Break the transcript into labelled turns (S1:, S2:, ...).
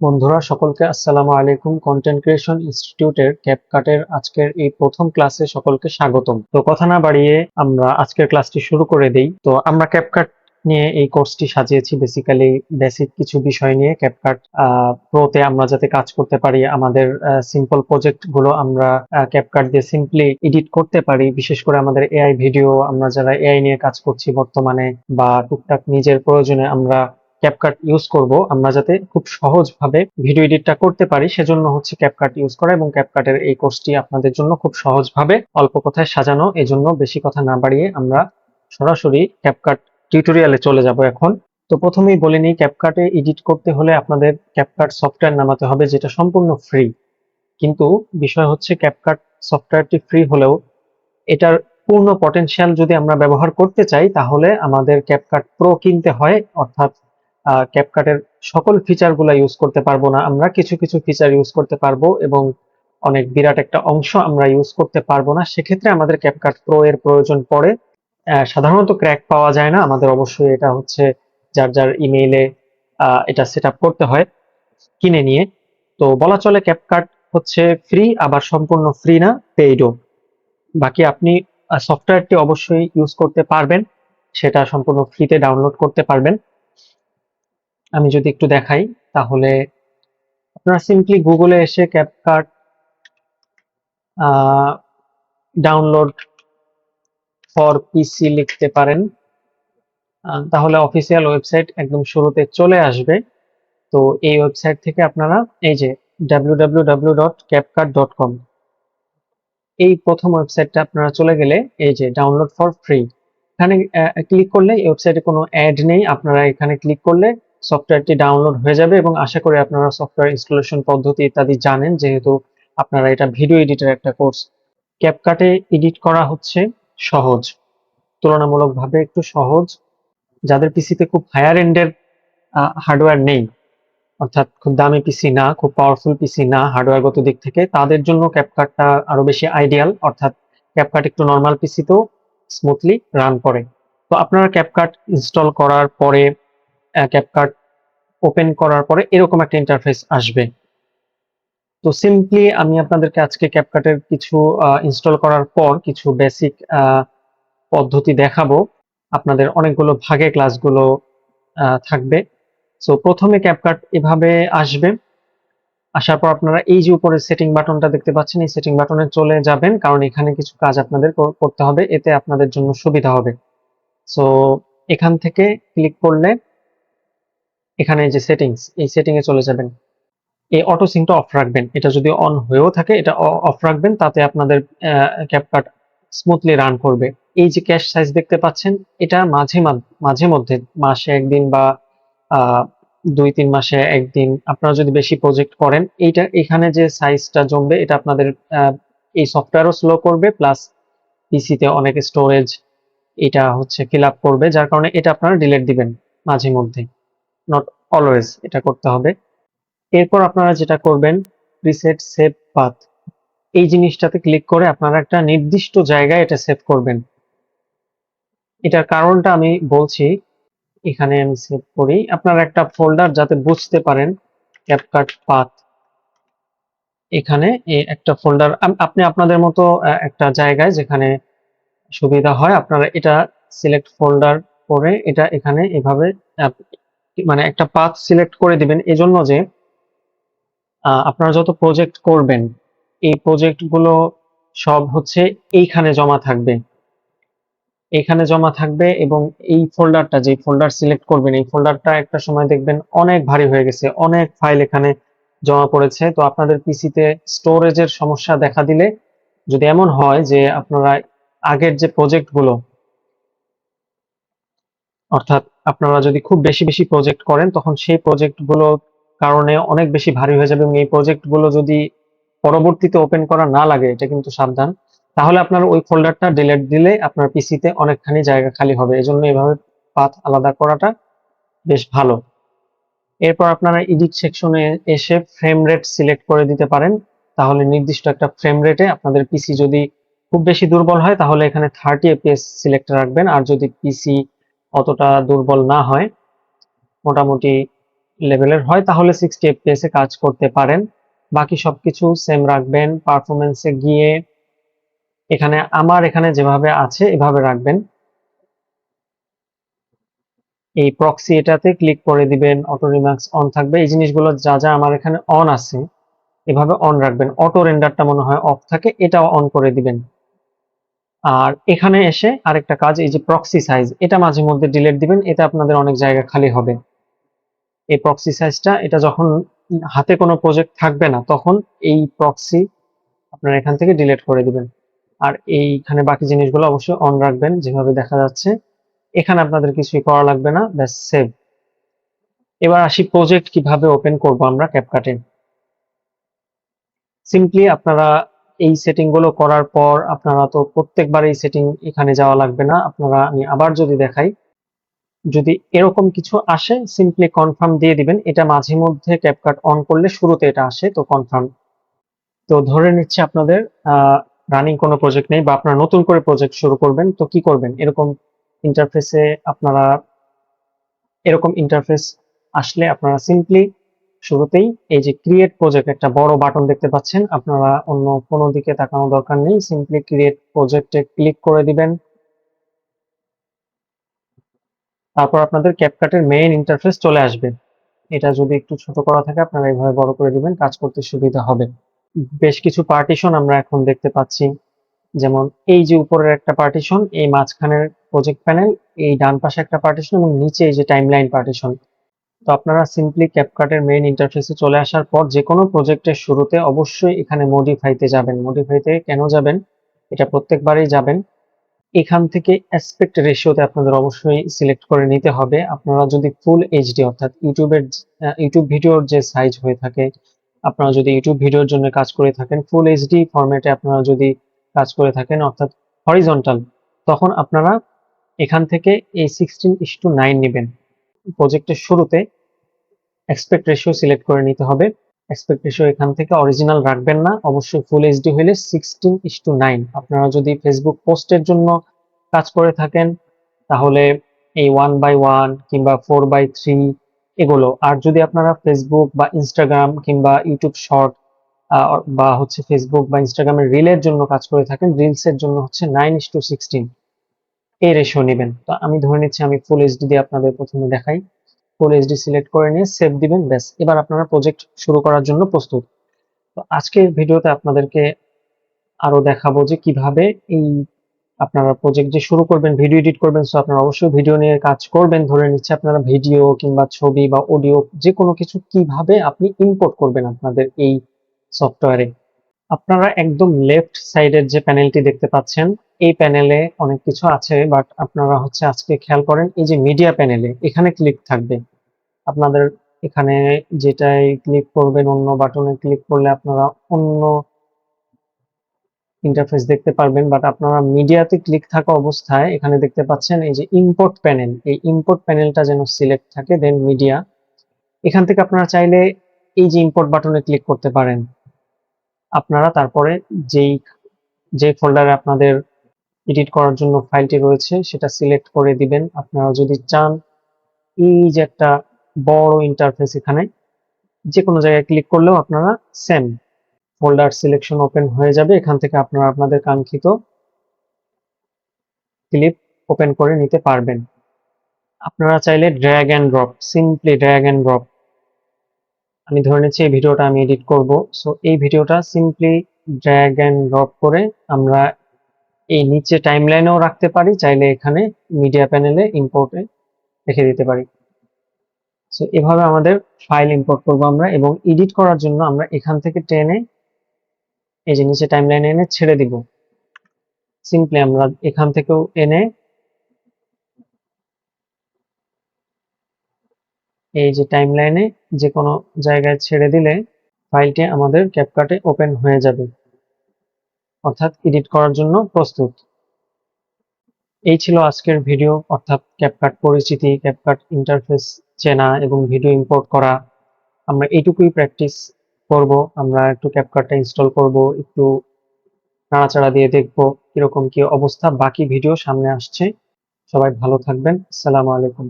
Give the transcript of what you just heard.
S1: বন্ধুরা, সকলকে আসসালামু আলাইকুম। কন্টেন্ট ক্রিয়েশন ইনস্টিটিউটের ক্যাপকাটের আজকের এই প্রথম ক্লাসে সকলকে স্বাগতম। তো কথা না বাড়িয়ে আমরা আজকের ক্লাসটি শুরু করে দেই। তো আমরা ক্যাপকাট নিয়ে এই কোর্সটি সাজিয়েছি বেসিক্যালি বেসিক কিছু বিষয় নিয়ে। ক্যাপকাট প্রোতে আমরা যাতে কাজ করতে পারি, আমাদের সিম্পল প্রজেক্টগুলো আমরা ক্যাপকাট দিয়ে সিম্পলি এডিট করতে পারি। বিশেষ করে আমাদের এআই ভিডিও আমরা যারা এআই নিয়ে কাজ করছি বর্তমানে, বা টুকটাক নিজের প্রয়োজনে আমরা ক্যাপকাট ইউজ করব। আমরা যাতে খুব সহজভাবে ভিডিও এডিটটা করতে পারি, সেজন্য হচ্ছে ক্যাপকাট ইউজ করা এবং ক্যাপকাটের এই কোর্সটি আপনাদের জন্য খুব সহজভাবে অল্প কথায় সাজানো। এজন্য বেশি কথা না বাড়িয়ে আমরা সরাসরি ক্যাপকাট টিউটোরিয়ালে চলে যাব এখন। তো প্রথমেই বলে নিই ক্যাপকাটে এডিট করতে হলে আপনাদের ক্যাপকাট সফটওয়্যার নামাতে হবে, যেটা সম্পূর্ণ ফ্রি কিন্তু বিষয় হচ্ছে ক্যাপকাট সফটওয়্যারটি ফ্রি হলেও এটার পূর্ণ পটেনশিয়াল যদি আমরা ব্যবহার করতে চাই, তাহলে আমাদের ক্যাপকাট প্রো কিনতে হয়, অর্থাৎ ক্যাপকাটের সকল ফিচারগুলা ইউজ করতে পারব না আমরা, কিছু কিছু ফিচার ইউজ করতে পারব এবং অনেক বিরাট একটা অংশ আমরা ইউজ করতে পারব না। সেক্ষেত্রে আমাদের ক্যাপকাট প্রো এর প্রয়োজন পড়ে। সাধারণত ক্র্যাক পাওয়া যায় না। আমাদের অবশ্যই এটা হচ্ছে যার যার ইমেইলে এটা সেট করতে হয় কিনে নিয়ে। তো বলা চলে ক্যাপকাট হচ্ছে ফ্রি আবার সম্পূর্ণ ফ্রি না পেইডও বাকি আপনি সফটওয়্যারটি অবশ্যই ইউজ করতে পারবেন। সেটা সম্পূর্ণ ফ্রিতে ডাউনলোড করতে পারবেন। আমি যদি একটু দেখাই, তাহলে আপনারা সিম্পলি গুগলে এসে ক্যাপকাট ডাউনলোড ফর পিসি লিখতে পারেন। তাহলে অফিসিয়াল ওয়েবসাইট একদম শুরুতে চলে আসবে। তো এই ওয়েবসাইট থেকে আপনারা এই যে www.capcut.com এই প্রথম ওয়েবসাইটটা আপনারা চলে গেলে এই যে ডাউনলোড ফর ফ্রি এখানে ক্লিক করলে এই ওয়েবসাইটে কোনো অ্যাড নেই। আপনারা এখানে ক্লিক করলে সফটওয়্যারটি ডাউনলোড হয়ে যাবে এবং আশা করি আপনারা সফটওয়্যার ইনস্টলেশন পদ্ধতি ইত্যাদি জানেন, যেহেতু আপনারা এটা ভিডিও এডিটের একটা কোর্স। ক্যাপকাটে এডিট করা হচ্ছে সহজ, তুলনামূলকভাবে একটু সহজ। যাদের পিসিতে খুব হায়ার এন্ডের হার্ডওয়্যার নেই, অর্থাৎ খুব দামি পিসি না, খুব পাওয়ারফুল পিসি না হার্ডওয়্যারগত দিক থেকে, তাদের জন্য ক্যাপকাটটা আরও বেশি আইডিয়াল অর্থাৎ ক্যাপকাট একটু নর্মাল পিসিতেও স্মুথলি রান করে। তো আপনারা ক্যাপকাট ইনস্টল করার পরে ক্যাপকাট ওপেন করার পরে এরকম একটা ইন্টারফেস আসবে। তো সিম্পলি আমি আপনাদেরকে আজকে ক্যাপকাটের কিছু ইনস্টল করার পর কিছু বেসিক পদ্ধতি দেখাবো। আপনাদের অনেকগুলো ভাগে ক্লাসগুলো থাকবে। সো প্রথমে ক্যাপকাট এভাবে আসবে। আসার পর আপনারা এই যে উপরে সেটিং বাটনটা দেখতে পাচ্ছেন, এই সেটিং বাটনে চলে যাবেন, কারণ এখানে কিছু কাজ আপনাদের করতে হবে, এতে আপনাদের জন্য সুবিধা হবে। সো এখান থেকে ক্লিক করলে এখানে যে সেটিংস এই সেটিং এ চলে যাবেন। এই অটো সিংটা অফ রাখবেন। এটা যদি অন হয়েও থাকে, এটা অফ রাখবেন, তাতে আপনাদের ক্যাপকাট স্মুথলি রান করবে। এই যে ক্যাশ সাইজ দেখতে পাচ্ছেন, এটা মাঝে মাঝে মধ্যে, মাসে একদিন বা দুই তিন মাসে একদিন আপনারা যদি বেশি প্রজেক্ট করেন, এইটা, এখানে যে সাইজটা জমবে, এটা আপনাদের এই সফটওয়্যারও স্লো করবে প্লাস পিসিতে অনেক স্টোরেজ এটা হচ্ছে ফিল আপ করবে, যার কারণে এটা আপনারা ডিলেট দিবেন মাঝে মধ্যে। নট অলওয়েজ এটা করতে হবে। এরপর আপনারা যেটা করবেন প্রিসেট সেভ পাথ এই জিনিসটাতে ক্লিক করে আপনারা একটা নির্দিষ্ট জায়গায় এটা সেভ করবেন। এটার কারণটা আমি বলছি, এখানে আমি সেভ করি। আপনারা একটা ফোল্ডার যাতে বুঝতে পারেন ক্যাপকাট পাথ এখানে একটা ফোল্ডার আপনি আপনাদের মতো একটা জায়গায় যেখানে সুবিধা হয়, আপনারা এটা সিলেক্ট ফোল্ডার করে এটা এখানে এভাবে মানে একটা পাথ সিলেক্ট করে দিবেন এজন্য যে আপনারা যত প্রজেক্ট করবেন, এই প্রজেক্টগুলো সব হচ্ছে এইখানে জমা থাকবে। এখানে জমা থাকবে এবং এই ফোল্ডারটা যে ফোল্ডার সিলেক্ট করবেন, এই ফোল্ডারটা একটা সময় দেখবেন অনেক ভারী হয়ে গেছে, অনেক ফাইল এখানে জমা পড়েছে। তো আপনাদের পিসিতে স্টোরেজের সমস্যা দেখা দিলে যদি এমন হয় যে আপনারা আগের যে প্রজেক্টগুলো অর্থাৎ আপনারা যদি খুব বেশি বেশি প্রজেক্ট করেন, তখন সেই প্রজেক্টগুলো কারণে অনেক বেশি ভারী হয়ে যাবে এবং এই প্রজেক্টগুলো যদি পরবর্তীতে ওপেন করা না লাগে, এটা কিন্তু সাবধান। তাহলে আপনার ওই ফোল্ডারটা ডিলেট দিলে আপনার পিসিতে অনেকখানি জায়গা খালি হবে। এজন্য এভাবে পাথ আলাদা করাটা বেশ ভালো। এরপর আপনারা এডিট সেকশনে এসে ফ্রেম রেট সিলেক্ট করে দিতে পারেন। তাহলে নির্দিষ্ট একটা ফ্রেম রেটে আপনাদের পিসি যদি খুব বেশি দুর্বল হয়, তাহলে এখানে থার্টি এপিএস সিলেক্ট রাখবেন। আর যদি পিসি অতটা দুর্বল না হয়, মোটামুটি লেভেলের হয়, তাহলে সিক্সটি এফপিএস কাজ করতে পারেন। বাকি সবকিছু সেম রাখবেন পারফরমেন্সে গিয়ে এখানে, আমার এখানে যেভাবে আছে, এভাবে রাখবেন। এই প্রক্সি এটাতে ক্লিক করে দিবেন অটো রিমার্কস অন থাকবে। এই জিনিসগুলো যা যা আমার এখানে অন আছে, এভাবে অন রাখবেন। অটো রেন্ডারটা মনে হয় অফ থাকে, এটাও অন করে দিবেন। আর এখানে এসে আরেকটা কাজ, এই যে প্রক্সি সাইজ এটা মাঝে মধ্যে ডিলেট দিবেন এতে আপনাদের অনেক জায়গা খালি হবে। এই প্রক্সি সাইজটা এটা যখন হাতে কোনো প্রজেক্ট থাকবে না, তখন এই প্রক্সি আপনারা এখান থেকে ডিলেট করে দিবেন। আর এইখানে বাকি জিনিসগুলো অবশ্যই অন রাখবেন, যেভাবে দেখা যাচ্ছে। এখানে আপনাদের কিছুই করা লাগবে না, ব্যাস সেভ এবার আসি প্রজেক্ট কীভাবে ওপেন করব আমরা ক্যাপকাটে সিম্পলি আপনারা এই সেটিংগুলো করার পর আপনারা তো প্রত্যেকবার এই সেটিং এখানে যাওয়া লাগবে না। আপনারা আমি আবার যদি দেখাই, যদি এরকম কিছু আসে সিম্পলি কনফার্ম দিয়ে দিবেন। এটা মাঝে মধ্যে ক্যাপকাট অন করলে শুরুতে এটা আসে, তো কনফার্ম তো ধরে নিচ্ছে আপনাদের রানিং কোনো প্রজেক্ট নেই বা আপনারা নতুন করে প্রজেক্ট শুরু করবেন, তো কি করবেন? এরকম ইন্টারফেসে আপনারা, এরকম ইন্টারফেস আসলে আপনারা সিম্পলি শুরুতেই এই যে ক্রিয়েট প্রজেক্ট একটা বড় বাটন দেখতে পাচ্ছেন। আপনারা অন্য কোনো দিকে তাকানো দরকার নেই। সিম্পলি ক্রিয়েট প্রজেক্টে ক্লিক করে দিবেন। তারপর আপনাদের ক্যাপকাটের মেইন ইন্টারফেস চলে আসবে। এটা যদি একটু ছোট করা থাকে, আপনারা এইভাবে বড় করে দিবেন, কাজ করতে সুবিধা হবে। বেশ কিছু পার্টিশন আমরা এখন দেখতে পাচ্ছি। যেমন এই যে উপরের একটা পার্টিশন এই মাঝখানের প্রজেক্ট প্যানেল এই ডান পাশে একটা পার্টিশন এবং নিচে এই যে টাইমলাইন পার্টিশন তো আপনারা সিম্পলি ক্যাপকাটের মেইন ইন্টারফেসে চলে আসার পর যে কোনো প্রজেক্টের শুরুতে অবশ্যই এখানে মডিফাইতে যাবেন। মডিফাইতে কেন যাবেন? এটা প্রত্যেকবারই যাবেন। এখান থেকে অ্যাসপেক্ট রেশিওতে আপনাদের অবশ্যই সিলেক্ট করে নিতে হবে। আপনারা যদি ফুল এইচডি অর্থাৎ ইউটিউবের ইউটিউব ভিডিওর যে সাইজ হয়ে থাকে, আপনারা যদি ইউটিউব ভিডিওর জন্য কাজ করে থাকেন ফুল এইচডি ফরম্যাটে আপনারা যদি কাজ করে থাকেন, অর্থাৎ হরিজন্টাল তখন আপনারা এখান থেকে এই সিক্সটিন ইস টু নাইন নেবেন। প্রজেক্টের শুরুতে এক্সপেক্ট রেশিও সিলেক্ট করে নিতে হবে। এক্সপেক্ট রেশিও এখান থেকে অরিজিনাল রাখবেন না। অবশ্যই ফুল এইচডি হলে সিক্সটিন ইস টু নাইন আপনারা যদি ফেসবুক পোস্টের জন্য কাজ করে থাকেন, তাহলে এই ওয়ান বাই ওয়ান কিংবা ফোর বাই থ্রি এগুলো। আর যদি আপনারা ফেসবুক বা ইনস্টাগ্রাম কিংবা ইউটিউব শর্ট বা হচ্ছে ফেসবুক বা ইনস্টাগ্রামের রিলের জন্য কাজ করে থাকেন রিলসের জন্য হচ্ছে নাইন ইস টু সিক্সটিন এই রেশিও নেবেন। তো আমি ধরে নিচ্ছি আমি ফুল এইচডি দিয়ে আপনাদের প্রথমে দেখাই। ফুল এইচডি সিলেক্ট করে নিয়ে সেভ দিবেন, ব্যাস। এবার আপনারা প্রজেক্ট শুরু করার জন্য প্রস্তুত। তো আজকের ভিডিওতে আপনাদেরকে আরও দেখাবো যে কীভাবে এই আপনারা প্রজেক্ট যে শুরু করবেন ভিডিও এডিট করবেন সো আপনারা অবশ্যই ভিডিও নিয়ে কাজ করবেন। ধরে নিচ্ছে আপনারা ভিডিও কিংবা ছবি বা অডিও যে কোনো কিছু কীভাবে আপনি ইম্পোর্ট করবেন আপনাদের এই সফটওয়্যারে আপনারা একদম লেফট সাইডের যে প্যানেলটি দেখতে পাচ্ছেন এই প্যানেলে অনেক কিছু আছে বাট আপনারা হচ্ছে আজকে খেয়াল করেন, এই যে মিডিয়া প্যানেলে এখানে ক্লিক থাকবে। আপনাদের এখানে যেটাই ক্লিক করবেন, অন্য বাটনে ক্লিক করলে আপনারা অন্য ইন্টারফেস দেখতে পারবেন বাট আপনারা মিডিয়াতে ক্লিক থাকা অবস্থায় এখানে দেখতে পাচ্ছেন এই যে ইম্পোর্ট প্যানেল এই ইম্পোর্ট প্যানেলটা যেন সিলেক্ট থাকে দেন মিডিয়া এখান থেকে আপনারা চাইলে এই যে ইম্পোর্ট বাটনে ক্লিক করতে পারেন। আপনারা তারপরে যেই, যে ফোল্ডারে আপনাদের এডিট করার জন্য ফাইলটি রয়েছে, সেটা সিলেক্ট করে দিবেন। আপনারা যদি চান, এই যে একটা বড় ইন্টারফেস এখানে যে কোনো জায়গায় ক্লিক করলেও আপনারা সেম ফোল্ডার সিলেকশন ওপেন হয়ে যাবে। এখান থেকে আপনারা আপনাদের কাঙ্ক্ষিত ক্লিপ ওপেন করে নিতে পারবেন। আপনারা চাইলে drag and drop simply drag and drop আমি ধরে নিচ্ছি, এই ভিডিওটা আমি এডিট করব। সো এই ভিডিওটা সিম্পলি ড্র্যাগ অ্যান্ড ড্রপ করে আমরা এই নিচে টাইমলাইনেও রাখতে পারি, চাইলে এখানে মিডিয়া প্যানেলে ইম্পোর্টে রেখে দিতে পারি। সো এভাবে আমাদের ফাইল ইম্পোর্ট করব আমরা এবং এডিট করার জন্য আমরা এখান থেকে টেনে এই যে নিচে টাইমলাইনে এনে ছেড়ে দিব। সিম্পলি আমরা এখান থেকেও এনে এই যে টাইমলাইনে যে কোনো জায়গায় ছেড়ে দিলে ফাইলটি আমাদের ক্যাপকাটে ওপেন হয়ে যাবে। অর্থাৎ এডিট করার জন্য প্রস্তুত। এই ছিল আজকের ভিডিও অর্থাৎ ক্যাপকাট পরিচিতি ক্যাপকাট ইন্টারফেস চেনা এবং ভিডিও ইম্পোর্ট করা। আমরা এইটুকুই প্র্যাকটিস করব, আমরা একটু ক্যাপকাটটা ইনস্টল করব, একটু নাড়াচাড়া দিয়ে দেখব কীরকম কি অবস্থা। বাকি ভিডিও সামনে আসছে। সবাই ভালো থাকবেন। আসসালামু আলাইকুম।